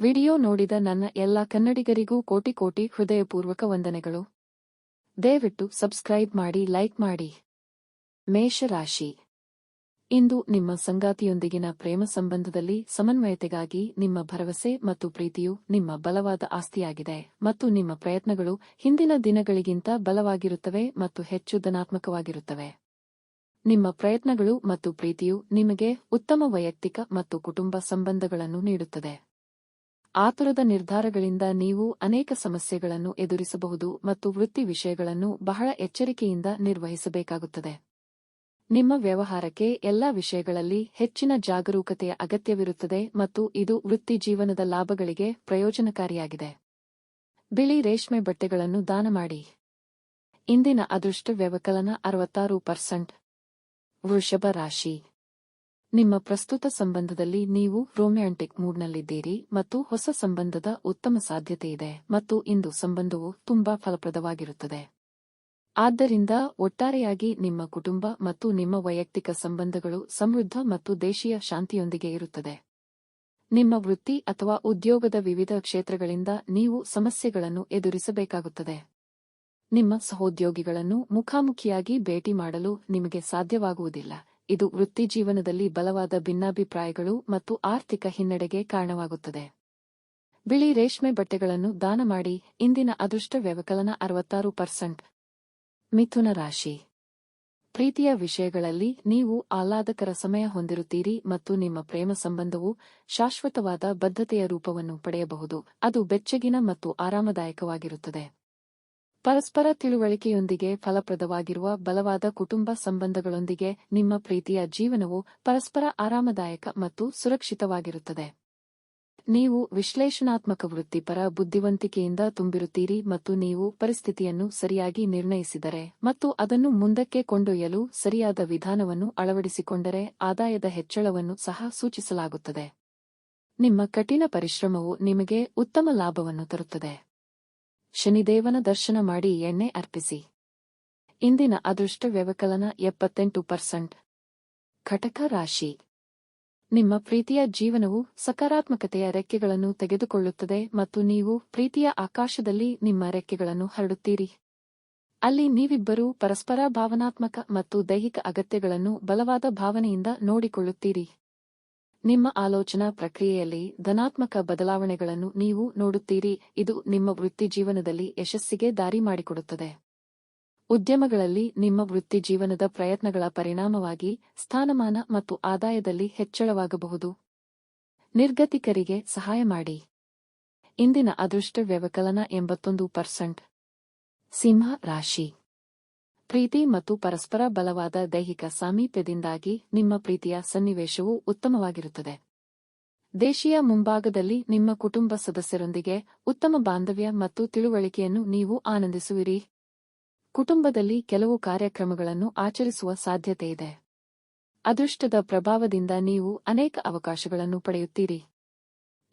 Video ನೋಡಿದ ನನ್ನ ಎಲ್ಲ ಕನ್ನಡಿಗರಿಗೂ ಕೋಟಿ ಕೋಟಿ ಹೃದಯಪೂರ್ವಕ ವಂದನೆಗಳು. ದಯವಿಟ್ಟು ಸಬ್ಸ್ಕ್ರೈಬ್ ಮಾಡಿ, ಲೈಕ್ ಮಾಡಿ. ಮೇಷರಾಶಿ. ಇಂದು ನಿಮ್ಮ ಸಂಗಾತಿಯೊಂದಿಗಿನ ಪ್ರೇಮ ಸಂಬಂಧದಲ್ಲಿ ಸಮನ್ವಯತೆಗಾಗಿ ನಿಮ್ಮ ಭರವಸೆ ಮತ್ತು ಪ್ರೀತಿಯು ನಿಮ್ಮ ಬಲವಾದ ಆಸ್ತಿಯಾಗಿದೆ ಮತ್ತು ನಿಮ್ಮ ಪ್ರಯತ್ನಗಳು ಹಿಂದಿನ ದಿನಗಳಿಗಿಂತ ಬಲವಾಗಿರುತ್ತವೆ ಮತ್ತು ಹೆಚ್ಚು ಧನಾತ್ಮಕವಾಗಿರುತ್ತವೆ. ನಿಮ್ಮ ಪ್ರಯತ್ನಗಳು ಮತ್ತು ಪ್ರೀತಿಯು ನಿಮಗೆ ಉತ್ತಮ ವೈಯಕ್ತಿಕ ಮತ್ತು ಕುಟುಂಬ ಸಂಬಂಧಗಳನ್ನು ನೀಡುತ್ತದೆ. ಆತುರದ ನಿರ್ಧಾರಗಳಿಂದ ನೀವು ಅನೇಕ ಸಮಸ್ಯೆಗಳನ್ನು ಎದುರಿಸಬಹುದು ಮತ್ತು ವೃತ್ತಿ ವಿಷಯಗಳನ್ನು ಬಹಳ ಎಚ್ಚರಿಕೆಯಿಂದ ನಿರ್ವಹಿಸಬೇಕಾಗುತ್ತದೆ. ನಿಮ್ಮ ವ್ಯವಹಾರಕ್ಕೆ ಎಲ್ಲಾ ವಿಷಯಗಳಲ್ಲಿ ಹೆಚ್ಚಿನ ಜಾಗರೂಕತೆಯ ಅಗತ್ಯವಿರುತ್ತದೆ ಮತ್ತು ಇದು ವೃತ್ತಿ ಜೀವನದ ಲಾಭಗಳಿಗೆ ಪ್ರಯೋಜನಕಾರಿಯಾಗಿದೆ. ಬಿಳಿ ರೇಷ್ಮೆ ಬಟ್ಟೆಗಳನ್ನು ದಾನ ಮಾಡಿ. ಇಂದಿನ ಅದೃಷ್ಟ ವ್ಯವಕಲನ ಅರವತ್ತಾರು ಪರ್ಸೆಂಟ್. ವೃಷಭ ರಾಶಿ. ನಿಮ್ಮ ಪ್ರಸ್ತುತ ಸಂಬಂಧದಲ್ಲಿ ನೀವು ರೊಮ್ಯಾಂಟಿಕ್ ಮೂಡ್ನಲ್ಲಿದ್ದೀರಿ ಮತ್ತು ಹೊಸ ಸಂಬಂಧದ ಉತ್ತಮ ಸಾಧ್ಯತೆಯಿದೆ ಮತ್ತು ಇಂದು ಸಂಬಂಧವು ತುಂಬಾ ಫಲಪ್ರದವಾಗಿರುತ್ತದೆ. ಆದ್ದರಿಂದ ಒಟ್ಟಾರೆಯಾಗಿ ನಿಮ್ಮ ಕುಟುಂಬ ಮತ್ತು ನಿಮ್ಮ ವೈಯಕ್ತಿಕ ಸಂಬಂಧಗಳು ಸಮೃದ್ಧ ಮತ್ತು ದೇಶೀಯ ಶಾಂತಿಯೊಂದಿಗೆ ಇರುತ್ತದೆ. ನಿಮ್ಮ ವೃತ್ತಿ ಅಥವಾ ಉದ್ಯೋಗದ ವಿವಿಧ ಕ್ಷೇತ್ರಗಳಿಂದ ನೀವು ಸಮಸ್ಯೆಗಳನ್ನು ಎದುರಿಸಬೇಕಾಗುತ್ತದೆ. ನಿಮ್ಮ ಸಹೋದ್ಯೋಗಿಗಳನ್ನು ಮುಖಾಮುಖಿಯಾಗಿ ಭೇಟಿ ಮಾಡಲು ನಿಮಗೆ ಸಾಧ್ಯವಾಗುವುದಿಲ್ಲ. ಇದು ವೃತ್ತಿಜೀವನದಲ್ಲಿ ಬಲವಾದ ಭಿನ್ನಾಭಿಪ್ರಾಯಗಳು ಮತ್ತು ಆರ್ಥಿಕ ಹಿನ್ನಡೆಗೆ ಕಾರಣವಾಗುತ್ತದೆ. ಬಿಳಿ ರೇಷ್ಮೆ ಬಟ್ಟೆಗಳನ್ನು ದಾನ ಮಾಡಿ, ಇಂದಿನ ಅದೃಷ್ಟ ವ್ಯವಕಲನ ಅರವತ್ತಾರು ಪರ್ಸೆಂಟ್. ಮಿಥುನ ರಾಶಿ. ಪ್ರೀತಿಯ ವಿಷಯಗಳಲ್ಲಿ ನೀವು ಆಹ್ಲಾದಕರ ಸಮಯ ಹೊಂದಿರುತ್ತೀರಿ ಮತ್ತು ನಿಮ್ಮ ಪ್ರೇಮ ಸಂಬಂಧವು ಶಾಶ್ವತವಾದ ಬದ್ಧತೆಯ ರೂಪವನ್ನು ಪಡೆಯಬಹುದು. ಅದು ಬೆಚ್ಚಗಿನ ಮತ್ತು ಆರಾಮದಾಯಕವಾಗಿರುತ್ತದೆ. ಪರಸ್ಪರ ತಿಳುವಳಿಕೆಯೊಂದಿಗೆ ಫಲಪ್ರದವಾಗಿರುವ ಬಲವಾದ ಕುಟುಂಬ ಸಂಬಂಧಗಳೊಂದಿಗೆ ನಿಮ್ಮ ಪ್ರೀತಿಯ ಜೀವನವು ಪರಸ್ಪರ ಆರಾಮದಾಯಕ ಮತ್ತು ಸುರಕ್ಷಿತವಾಗಿರುತ್ತದೆ. ನೀವು ವಿಶ್ಲೇಷಣಾತ್ಮಕ ವೃತ್ತಿಪರ ಬುದ್ಧಿವಂತಿಕೆಯಿಂದ ತುಂಬಿರುತ್ತೀರಿ ಮತ್ತು ನೀವು ಪರಿಸ್ಥಿತಿಯನ್ನು ಸರಿಯಾಗಿ ನಿರ್ಣಯಿಸಿದರೆ ಮತ್ತು ಅದನ್ನು ಮುಂದಕ್ಕೆ ಕೊಂಡೊಯ್ಯಲು ಸರಿಯಾದ ವಿಧಾನವನ್ನು ಅಳವಡಿಸಿಕೊಂಡರೆ ಆದಾಯದ ಹೆಚ್ಚಳವನ್ನು ಸಹ ಸೂಚಿಸಲಾಗುತ್ತದೆ. ನಿಮ್ಮ ಕಠಿಣ ಪರಿಶ್ರಮವು ನಿಮಗೆ ಉತ್ತಮ ಲಾಭವನ್ನು ತರುತ್ತದೆ. ಶನಿದೇವನ ದರ್ಶನ ಮಾಡಿ ಎಣ್ಣೆ ಅರ್ಪಿಸಿ. ಇಂದಿನ ಅದೃಷ್ಟ ವ್ಯವಕಲನ ಎಪ್ಪತ್ತೆಂಟು ಪರ್ಸೆಂಟ್. ಘಟಕ ರಾಶಿ. ನಿಮ್ಮ ಪ್ರೀತಿಯ ಜೀವನವು ಸಕಾರಾತ್ಮಕತೆಯ ರೆಕ್ಕೆಗಳನ್ನು ತೆಗೆದುಕೊಳ್ಳುತ್ತದೆ ಮತ್ತು ನೀವು ಪ್ರೀತಿಯ ಆಕಾಶದಲ್ಲಿ ನಿಮ್ಮ ರೆಕ್ಕೆಗಳನ್ನು ಹರಡುತ್ತೀರಿ. ಅಲ್ಲಿ ನೀವಿಬ್ಬರೂ ಪರಸ್ಪರ ಭಾವನಾತ್ಮಕ ಮತ್ತು ದೈಹಿಕ ಅಗತ್ಯಗಳನ್ನು ಬಲವಾದ ಭಾವನೆಯಿಂದ ನೋಡಿಕೊಳ್ಳುತ್ತೀರಿ. ನಿಮ್ಮ ಆಲೋಚನಾ ಪ್ರಕ್ರಿಯೆಯಲ್ಲಿ ಧನಾತ್ಮಕ ಬದಲಾವಣೆಗಳನ್ನು ನೀವು ನೋಡುತ್ತೀರಿ. ಇದು ನಿಮ್ಮ ವೃತ್ತಿಜೀವನದಲ್ಲಿ ಯಶಸ್ಸಿಗೆ ದಾರಿ ಮಾಡಿಕೊಡುತ್ತದೆ. ಉದ್ಯಮಗಳಲ್ಲಿ ನಿಮ್ಮ ವೃತ್ತಿಜೀವನದ ಪ್ರಯತ್ನಗಳ ಪರಿಣಾಮವಾಗಿ ಸ್ಥಾನಮಾನ ಮತ್ತು ಆದಾಯದಲ್ಲಿ ಹೆಚ್ಚಳವಾಗಬಹುದು. ನಿರ್ಗತಿಕರಿಗೆ ಸಹಾಯ ಮಾಡಿ. ಇಂದಿನ ಅದೃಷ್ಟ ವ್ಯವಕಲನ ಎಂಬತ್ತೊಂದು ಪರ್ಸೆಂಟ್. ಸಿಂಹ ರಾಶಿ. ಪ್ರೀತಿ ಮತ್ತು ಪರಸ್ಪರ ಬಲವಾದ ದೈಹಿಕ ಸಾಮೀಪ್ಯದಿಂದಾಗಿ ನಿಮ್ಮ ಪ್ರೀತಿಯ ಸನ್ನಿವೇಶವು ಉತ್ತಮವಾಗಿರುತ್ತದೆ. ದೇಶೀಯ ಮುಂಭಾಗದಲ್ಲಿ ನಿಮ್ಮ ಕುಟುಂಬ ಸದಸ್ಯರೊಂದಿಗೆ ಉತ್ತಮ ಬಾಂಧವ್ಯ ಮತ್ತು ತಿಳುವಳಿಕೆಯನ್ನು ನೀವು ಆನಂದಿಸುವಿರಿ. ಕುಟುಂಬದಲ್ಲಿ ಕೆಲವು ಕಾರ್ಯಕ್ರಮಗಳನ್ನು ಆಚರಿಸುವ ಸಾಧ್ಯತೆಯಿದೆ ಅದೃಷ್ಟದ ಪ್ರಭಾವದಿಂದ ನೀವು ಅನೇಕ ಅವಕಾಶಗಳನ್ನು ಪಡೆಯುತ್ತೀರಿ.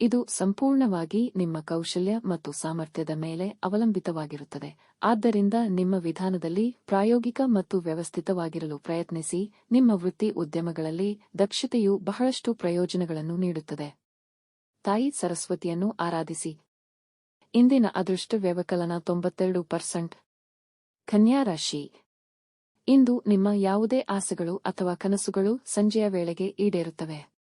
ಇದು ಸಂಪೂರ್ಣವಾಗಿ ನಿಮ್ಮ ಕೌಶಲ್ಯ ಮತ್ತು ಸಾಮರ್ಥ್ಯದ ಮೇಲೆ ಅವಲಂಬಿತವಾಗಿರುತ್ತದೆ. ಆದ್ದರಿಂದ ನಿಮ್ಮ ವಿಧಾನದಲ್ಲಿ ಪ್ರಾಯೋಗಿಕ ಮತ್ತು ವ್ಯವಸ್ಥಿತವಾಗಿರಲು ಪ್ರಯತ್ನಿಸಿ, ನಿಮ್ಮ ವೃತ್ತಿ ಉದ್ಯಮಗಳಲ್ಲಿ ದಕ್ಷತೆಯು ಬಹಳಷ್ಟು ಪ್ರಯೋಜನಗಳನ್ನು ನೀಡುತ್ತದೆ. ತಾಯಿ ಸರಸ್ವತಿಯನ್ನು ಆರಾಧಿಸಿ. ಇಂದಿನ ಅದೃಷ್ಟ ವ್ಯವಕಲನ ತೊಂಬತ್ತೆರಡು ಪರ್ಸೆಂಟ್. ರಾಶಿ. ಇಂದು ನಿಮ್ಮ ಯಾವುದೇ ಆಸೆಗಳು ಅಥವಾ ಕನಸುಗಳು ಸಂಜೆಯ ವೇಳೆಗೆ ಈಡೇರುತ್ತವೆ.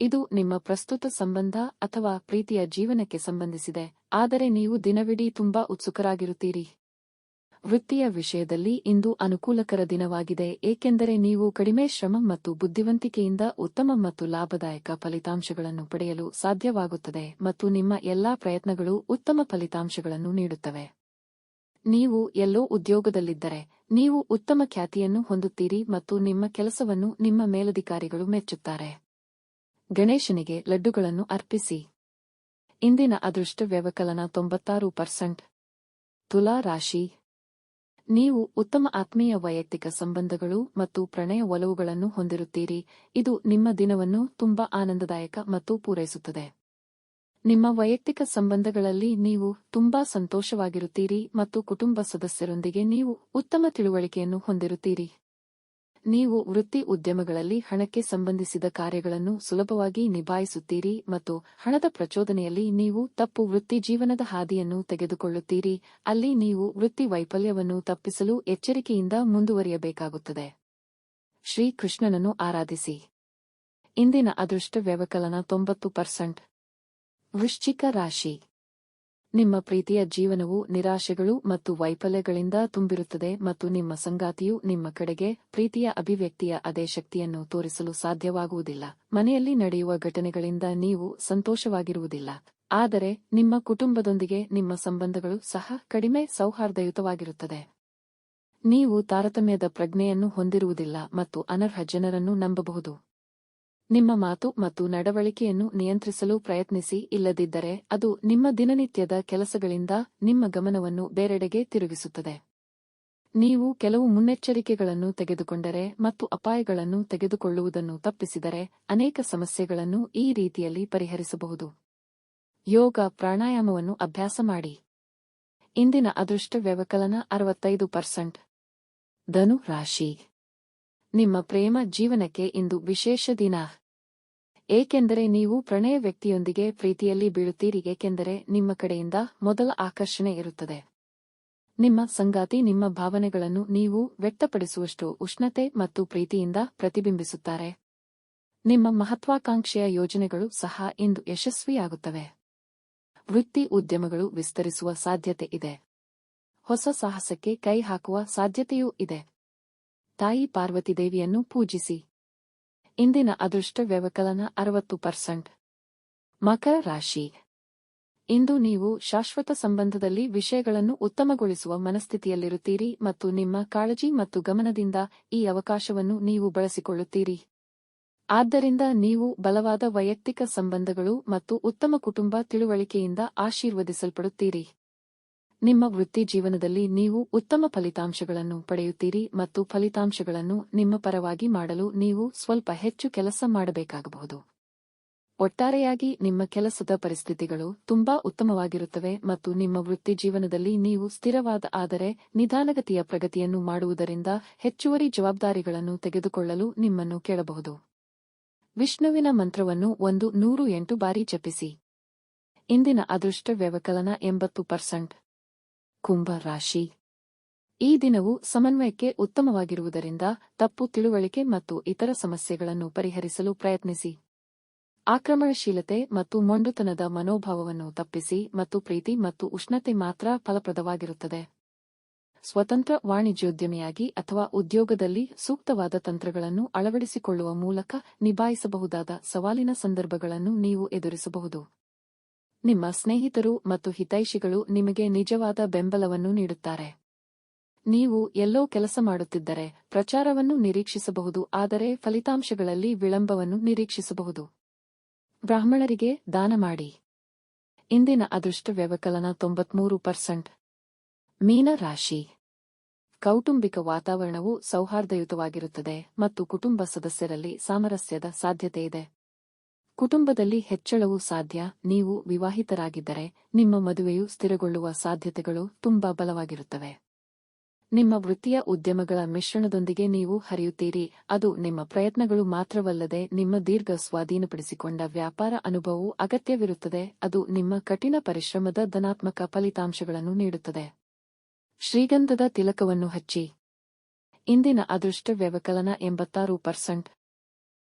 ಇದು ನಿಮ್ಮ ಪ್ರಸ್ತುತ ಸಂಬಂಧ ಅಥವಾ ಪ್ರೀತಿಯ ಜೀವನಕ್ಕೆ ಸಂಬಂಧಿಸಿದೆ, ಆದರೆ ನೀವು ದಿನವಿಡೀ ತುಂಬಾ ಉತ್ಸುಕರಾಗಿರುತ್ತೀರಿ. ವೃತ್ತಿಯ ವಿಷಯದಲ್ಲಿ ಇಂದು ಅನುಕೂಲಕರ ದಿನವಾಗಿದೆ, ಏಕೆಂದರೆ ನೀವು ಕಡಿಮೆ ಶ್ರಮ ಮತ್ತು ಬುದ್ಧಿವಂತಿಕೆಯಿಂದ ಉತ್ತಮ ಮತ್ತು ಲಾಭದಾಯಕ ಫಲಿತಾಂಶಗಳನ್ನು ಪಡೆಯಲು ಸಾಧ್ಯವಾಗುತ್ತದೆ ಮತ್ತು ನಿಮ್ಮ ಎಲ್ಲಾ ಪ್ರಯತ್ನಗಳು ಉತ್ತಮ ಫಲಿತಾಂಶಗಳನ್ನು ನೀಡುತ್ತವೆ. ನೀವು ಎಲ್ಲೋ ಉದ್ಯೋಗದಲ್ಲಿದ್ದರೆ, ನೀವು ಉತ್ತಮ ಖ್ಯಾತಿಯನ್ನು ಹೊಂದುತ್ತೀರಿ ಮತ್ತು ನಿಮ್ಮ ಕೆಲಸವನ್ನು ನಿಮ್ಮ ಮೇಲಧಿಕಾರಿಗಳು ಮೆಚ್ಚುತ್ತಾರೆ. ಗಣೇಶನಿಗೆ ಲಡ್ಡುಗಳನ್ನು ಅರ್ಪಿಸಿ. ಇಂದಿನ ಅದೃಷ್ಟ ವ್ಯವಕಲನ ತೊಂಬತ್ತಾರು ಪರ್ಸೆಂಟ್. ತುಲಾ ರಾಶಿ. ನೀವು ಉತ್ತಮ ಆತ್ಮೀಯ ವೈಯಕ್ತಿಕ ಸಂಬಂಧಗಳು ಮತ್ತು ಪ್ರಣಯ ಒಲವುಗಳನ್ನು ಹೊಂದಿರುತ್ತೀರಿ. ಇದು ನಿಮ್ಮ ದಿನವನ್ನು ತುಂಬಾ ಆನಂದದಾಯಕ ಮತ್ತು ಪೂರೈಸುತ್ತದೆ. ನಿಮ್ಮ ವೈಯಕ್ತಿಕ ಸಂಬಂಧಗಳಲ್ಲಿ ನೀವು ತುಂಬಾ ಸಂತೋಷವಾಗಿರುತ್ತೀರಿ ಮತ್ತು ಕುಟುಂಬ ಸದಸ್ಯರೊಂದಿಗೆ ನೀವು ಉತ್ತಮ ತಿಳುವಳಿಕೆಯನ್ನು ಹೊಂದಿರುತ್ತೀರಿ. ನೀವು ವೃತ್ತಿ ಉದ್ಯಮಗಳಲ್ಲಿ ಹಣಕ್ಕೆ ಸಂಬಂಧಿಸಿದ ಕಾರ್ಯಗಳನ್ನು ಸುಲಭವಾಗಿ ನಿಭಾಯಿಸುತ್ತೀರಿ ಮತ್ತು ಹಣದ ಪ್ರಚೋದನೆಯಲ್ಲಿ ನೀವು ತಪ್ಪು ವೃತ್ತಿ ಜೀವನದ ಹಾದಿಯನ್ನು ತೆಗೆದುಕೊಳ್ಳುತ್ತೀರಿ, ಅಲ್ಲಿ ನೀವು ವೃತ್ತಿ ವೈಫಲ್ಯವನ್ನು ತಪ್ಪಿಸಲು ಎಚ್ಚರಿಕೆಯಿಂದ ಮುಂದುವರಿಯಬೇಕಾಗುತ್ತದೆ. ಶ್ರೀಕೃಷ್ಣನನ್ನು ಆರಾಧಿಸಿ. ಇಂದಿನ ಅದೃಷ್ಟ ವ್ಯವಕಲನ ತೊಂಬತ್ತು ಪರ್ಸೆಂಟ್. ವೃಶ್ಚಿಕ ರಾಶಿ. ನಿಮ್ಮ ಪ್ರೀತಿಯ ಜೀವನವು ನಿರಾಶೆಗಳು ಮತ್ತು ವೈಫಲ್ಯಗಳಿಂದ ತುಂಬಿರುತ್ತದೆ ಮತ್ತು ನಿಮ್ಮ ಸಂಗಾತಿಯು ನಿಮ್ಮ ಕಡೆಗೆ ಪ್ರೀತಿಯ ಅಭಿವ್ಯಕ್ತಿಯ ಅದೇ ಶಕ್ತಿಯನ್ನು ತೋರಿಸಲು ಸಾಧ್ಯವಾಗುವುದಿಲ್ಲ. ಮನೆಯಲ್ಲಿ ನಡೆಯುವ ಘಟನೆಗಳಿಂದ ನೀವು ಸಂತೋಷವಾಗಿರುವುದಿಲ್ಲ. ಆದರೆ, ನಿಮ್ಮ ಕುಟುಂಬದೊಂದಿಗೆ ನಿಮ್ಮ ಸಂಬಂಧಗಳು ಸಹ ಕಡಿಮೆ ಸೌಹಾರ್ದಯುತವಾಗಿರುತ್ತದೆ. ನೀವು ತಾರತಮ್ಯದ ಪ್ರಜ್ಞೆಯನ್ನು ಹೊಂದಿರುವುದಿಲ್ಲ ಮತ್ತು ಅನರ್ಹ ಜನರನ್ನು ನಂಬಬಹುದು. ನಿಮ್ಮ ಮಾತು ಮತ್ತು ನಡವಳಿಕೆಯನ್ನು ನಿಯಂತ್ರಿಸಲು ಪ್ರಯತ್ನಿಸಿ, ಇಲ್ಲದಿದ್ದರೆ ಅದು ನಿಮ್ಮ ದಿನನಿತ್ಯದ ಕೆಲಸಗಳಿಂದ ನಿಮ್ಮ ಗಮನವನ್ನು ಬೇರೆಡೆಗೆ ತಿರುಗಿಸುತ್ತದೆ. ನೀವು ಕೆಲವು ಮುನ್ನೆಚ್ಚರಿಕೆಗಳನ್ನು ತೆಗೆದುಕೊಂಡರೆ ಮತ್ತು ಅಪಾಯಗಳನ್ನು ತೆಗೆದುಕೊಳ್ಳುವುದನ್ನು ತಪ್ಪಿಸಿದರೆ ಅನೇಕ ಸಮಸ್ಯೆಗಳನ್ನು ಈ ರೀತಿಯಲ್ಲಿ ಪರಿಹರಿಸಬಹುದು. ಯೋಗ ಪ್ರಾಣಾಯಾಮವನ್ನು ಅಭ್ಯಾಸ ಮಾಡಿ. ಇಂದಿನ ಅದೃಷ್ಟ ವ್ಯವಕಲನ ಅರವತ್ತೈದು ಪರ್ಸೆಂಟ್. ಧನು ರಾಶಿ. ನಿಮ್ಮ ಪ್ರೇಮ ಜೀವನಕ್ಕೆ ಇಂದು ವಿಶೇಷ ದಿನ. ಏಕೆಂದರೆ ನೀವು ಪ್ರಣಯ ವ್ಯಕ್ತಿಯೊಂದಿಗೆ ಪ್ರೀತಿಯಲ್ಲಿ ಬೀಳುತ್ತೀರಿ, ಏಕೆಂದರೆ ನಿಮ್ಮ ಕಡೆಯಿಂದ ಮೊದಲ ಆಕರ್ಷಣೆ ಇರುತ್ತದೆ. ನಿಮ್ಮ ಸಂಗಾತಿ, ನಿಮ್ಮ ಭಾವನೆಗಳನ್ನು ನೀವು ವ್ಯಕ್ತಪಡಿಸುವಷ್ಟು ಉಷ್ಣತೆ ಮತ್ತು ಪ್ರೀತಿಯಿಂದ ಪ್ರತಿಬಿಂಬಿಸುತ್ತಾರೆ. ನಿಮ್ಮ ಮಹತ್ವಾಕಾಂಕ್ಷೆಯ ಯೋಜನೆಗಳು ಸಹ ಇಂದು ಯಶಸ್ವಿಯಾಗುತ್ತವೆ. ವೃತ್ತಿ ಉದ್ಯಮಗಳು ವಿಸ್ತರಿಸುವ ಸಾಧ್ಯತೆ ಇದೆ. ಹೊಸ ಸಾಹಸಕ್ಕೆ ಕೈ ಹಾಕುವ ಸಾಧ್ಯತೆಯೂ ಇದೆ. ತಾಯಿ ಪಾರ್ವತಿದೇವಿಯನ್ನು ಪೂಜಿಸಿ. ಇಂದಿನ ಅದೃಷ್ಟ ವ್ಯವಕಲನ ಅರವತ್ತು ಪರ್ಸೆಂಟ್. ಮಕರ ರಾಶಿ. ಇಂದು ನೀವು ಶಾಶ್ವತ ಸಂಬಂಧದಲ್ಲಿ ವಿಷಯಗಳನ್ನು ಉತ್ತಮಗೊಳಿಸುವ ಮನಸ್ಥಿತಿಯಲ್ಲಿರುತ್ತೀರಿ ಮತ್ತು ನಿಮ್ಮ ಕಾಳಜಿ ಮತ್ತು ಗಮನದಿಂದ ಈ ಅವಕಾಶವನ್ನು ನೀವು ಬಳಸಿಕೊಳ್ಳುತ್ತೀರಿ. ಆದ್ದರಿಂದ ನೀವು ಬಲವಾದ ವೈಯಕ್ತಿಕ ಸಂಬಂಧಗಳು ಮತ್ತು ಉತ್ತಮ ಕುಟುಂಬ ತಿಳುವಳಿಕೆಯಿಂದ ಆಶೀರ್ವದಿಸಲ್ಪಡುತ್ತೀರಿ. ನಿಮ್ಮ ವೃತ್ತಿ ಜೀವನದಲ್ಲಿ ನೀವು ಉತ್ತಮ ಫಲಿತಾಂಶಗಳನ್ನು ಪಡೆಯುತ್ತೀರಿ ಮತ್ತು ಫಲಿತಾಂಶಗಳನ್ನು ನಿಮ್ಮ ಪರವಾಗಿ ಮಾಡಲು ನೀವು ಸ್ವಲ್ಪ ಹೆಚ್ಚು ಕೆಲಸ ಮಾಡಬೇಕಾಗಬಹುದು. ಒಟ್ಟಾರೆಯಾಗಿ ನಿಮ್ಮ ಕೆಲಸದ ಪರಿಸ್ಥಿತಿಗಳು ತುಂಬಾ ಉತ್ತಮವಾಗಿರುತ್ತವೆ ಮತ್ತು ನಿಮ್ಮ ವೃತ್ತಿ ಜೀವನದಲ್ಲಿ ನೀವು ಸ್ಥಿರವಾದ ಆದರೆ ನಿಧಾನಗತಿಯ ಪ್ರಗತಿಯನ್ನು ಮಾಡುವುದರಿಂದ ಹೆಚ್ಚುವರಿ ಜವಾಬ್ದಾರಿಗಳನ್ನು ತೆಗೆದುಕೊಳ್ಳಲು ನಿಮ್ಮನ್ನು ಕೇಳಬಹುದು. ವಿಷ್ಣುವಿನ ಮಂತ್ರವನ್ನು ಒಂದು ನೂರು ಎಂಟು ಬಾರಿ ಜಪಿಸಿ. ಇಂದಿನ ಅದೃಷ್ಟ ವ್ಯವಕಲನ ಎಂಬತ್ತು ಪರ್ಸೆಂಟ್. ಕುಂಭ ರಾಶಿ. ಈ ದಿನವು ಸಮನ್ವಯಕ್ಕೆ ಉತ್ತಮವಾಗಿರುವುದರಿಂದ ತಪ್ಪು ತಿಳುವಳಿಕೆ ಮತ್ತು ಇತರ ಸಮಸ್ಯೆಗಳನ್ನು ಪರಿಹರಿಸಲು ಪ್ರಯತ್ನಿಸಿ. ಆಕ್ರಮಣಶೀಲತೆ ಮತ್ತು ಮೊಂಡುತನದ ಮನೋಭಾವವನ್ನು ತಪ್ಪಿಸಿ ಮತ್ತು ಪ್ರೀತಿ ಮತ್ತು ಉಷ್ಣತೆ ಮಾತ್ರ ಫಲಪ್ರದವಾಗಿರುತ್ತದೆ. ಸ್ವತಂತ್ರ ವಾಣಿಜ್ಯೋದ್ಯಮಿಯಾಗಿ ಅಥವಾ ಉದ್ಯೋಗದಲ್ಲಿ ಸೂಕ್ತವಾದ ತಂತ್ರಗಳನ್ನು ಅಳವಡಿಸಿಕೊಳ್ಳುವ ಮೂಲಕ ನಿಭಾಯಿಸಬಹುದಾದ ಸವಾಲಿನ ಸಂದರ್ಭಗಳನ್ನು ನೀವು ಎದುರಿಸಬಹುದು. ನಿಮ್ಮ ಸ್ನೇಹಿತರು ಮತ್ತು ಹಿತೈಷಿಗಳು ನಿಮಗೆ ನಿಜವಾದ ಬೆಂಬಲವನ್ನು ನೀಡುತ್ತಾರೆ. ನೀವು ಎಲ್ಲೋ ಕೆಲಸ ಮಾಡುತ್ತಿದ್ದರೆ ಪ್ರಚಾರವನ್ನು ನಿರೀಕ್ಷಿಸಬಹುದು, ಆದರೆ ಫಲಿತಾಂಶಗಳಲ್ಲಿ ವಿಳಂಬವನ್ನು ನಿರೀಕ್ಷಿಸಬಹುದು. ಬ್ರಾಹ್ಮಣರಿಗೆ ದಾನ ಮಾಡಿ. ಇಂದಿನ ಅದೃಷ್ಟ ವ್ಯವಕಲನ ತೊಂಬತ್ಮೂರು ಪರ್ಸೆಂಟ್. ಮೀನ ರಾಶಿ. ಕೌಟುಂಬಿಕ ವಾತಾವರಣವು ಸೌಹಾರ್ದಯುತವಾಗಿರುತ್ತದೆ ಮತ್ತು ಕುಟುಂಬ ಸದಸ್ಯರಲ್ಲಿ ಸಾಮರಸ್ಯದ ಸಾಧ್ಯತೆಯಿದೆ ಕುಟುಂಬದಲ್ಲಿ ಹೆಚ್ಚಳವು ಸಾಧ್ಯ. ನೀವು ವಿವಾಹಿತರಾಗಿದ್ದರೆ ನಿಮ್ಮ ಮದುವೆಯು ಸ್ಥಿರಗೊಳ್ಳುವ ಸಾಧ್ಯತೆಗಳು ತುಂಬಾ ಬಲವಾಗಿರುತ್ತವೆ. ನಿಮ್ಮ ವೃತ್ತಿಯ ಉದ್ಯಮಗಳ ಮಿಶ್ರಣದೊಂದಿಗೆ ನೀವು ಹರಿಯುತ್ತೀರಿ. ಅದು ನಿಮ್ಮ ಪ್ರಯತ್ನಗಳು ಮಾತ್ರವಲ್ಲದೆ ನಿಮ್ಮ ದೀರ್ಘ ಸ್ವಾಧೀನಪಡಿಸಿಕೊಂಡ ವ್ಯಾಪಾರ ಅನುಭವವು ಅಗತ್ಯವಿರುತ್ತದೆ. ಅದು ನಿಮ್ಮ ಕಠಿಣ ಪರಿಶ್ರಮದ ಧನಾತ್ಮಕ ಫಲಿತಾಂಶಗಳನ್ನು ನೀಡುತ್ತದೆ. ಶ್ರೀಗಂಧದ ತಿಲಕವನ್ನು ಹಚ್ಚಿ. ಇಂದಿನ ಅದೃಷ್ಟ ವ್ಯವಕಲನ ಎಂಬತ್ತಾರು ಪರ್ಸೆಂಟ್.